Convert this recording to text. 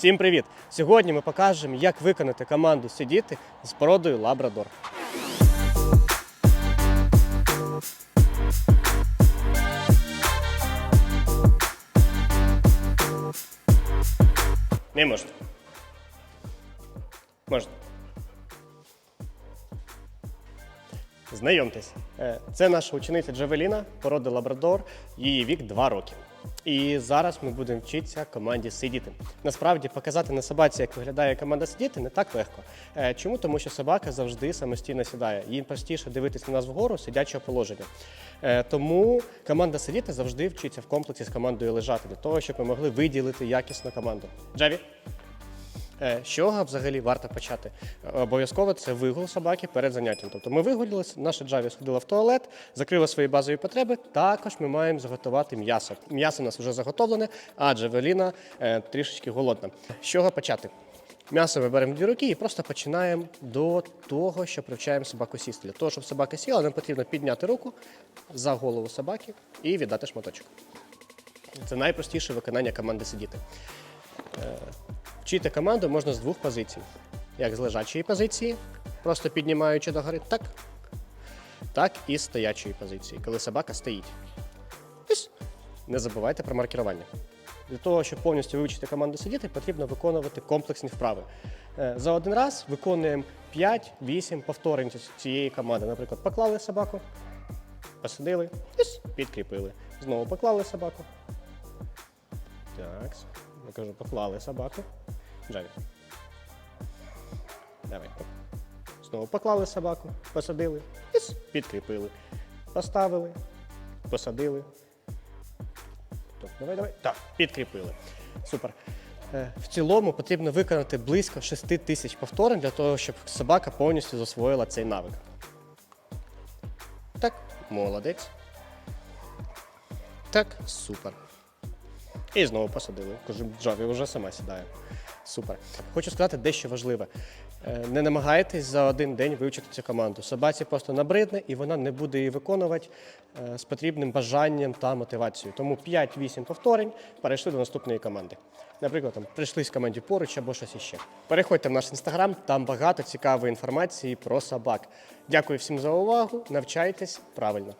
Всім привіт! Сьогодні ми покажемо, як виконати команду сидіти з породою Лабрадор. Не можна. Можна. Знайомтесь, Е, це наша учениця Джавеліна, породи Лабрадор, її вік 2 роки. І зараз ми будемо вчитися команді сидіти. Насправді показати на собаці, як виглядає команда сидіти, не так легко. Е, Чому? Тому що собака завжди самостійно сідає. Їм простіше дивитися на нас вгору сидячого положення. Е, Тому команда сидіти завжди вчиться в комплексі з командою лежати, для того, щоб ми могли виділити якісну команду. Джаві? Е, З чого взагалі варто почати? Е, Обов'язково це вигул собаки перед заняттям. Тобто ми вигулилися, наша Джаві сходила в туалет, закрила свої базові потреби. Також ми маємо заготувати м'ясо. М'ясо у нас вже заготовлене, а Джавеліна е, трішечки голодна. З чого почати? М'ясо ми беремо дві руки і просто починаємо до того, що привчаємо собаку сісти. Для того, щоб собака сіла, нам потрібно підняти руку за голову собаки і віддати шматочок. Це найпростіше виконання команди сидіти. Вчити команду можна з двох позицій. Як з лежачої позиції, просто піднімаючи догори, так. Так і з стоячої позиції, коли собака стоїть. Не забувайте про маркірування. Для того, щоб повністю вивчити команду сидіти, потрібно виконувати комплексні вправи. Е, За один раз виконуємо 5-8 повторень цієї команди. Наприклад, поклали собаку, посадили, підкріпили. Знову поклали собаку. Так, я кажу, поклали собаку. Джаві. Давай. Знову поклали собаку, посадили, іс, підкріпили. Поставили, посадили. Стоп, давай, давай. Так, підкріпили. Супер. Е, В цілому потрібно виконати близько 6 тисяч повторень для того, щоб собака повністю засвоїла цей навик. Так, молодець. Так, супер. І знову посадили. Кажу, Джаві вже сама сідає. Супер. Хочу сказати дещо важливе. Е, Не намагайтесь за один день вивчити цю команду. Собаці просто набридне і вона не буде її виконувати е, з потрібним бажанням та мотивацією. Тому 5-8 повторень перейшли до наступної команди. Наприклад, там прийшли з команді поруч або щось іще. Переходьте в наш інстаграм, там багато цікавої інформації про собак. Дякую всім за увагу. Навчайтесь правильно.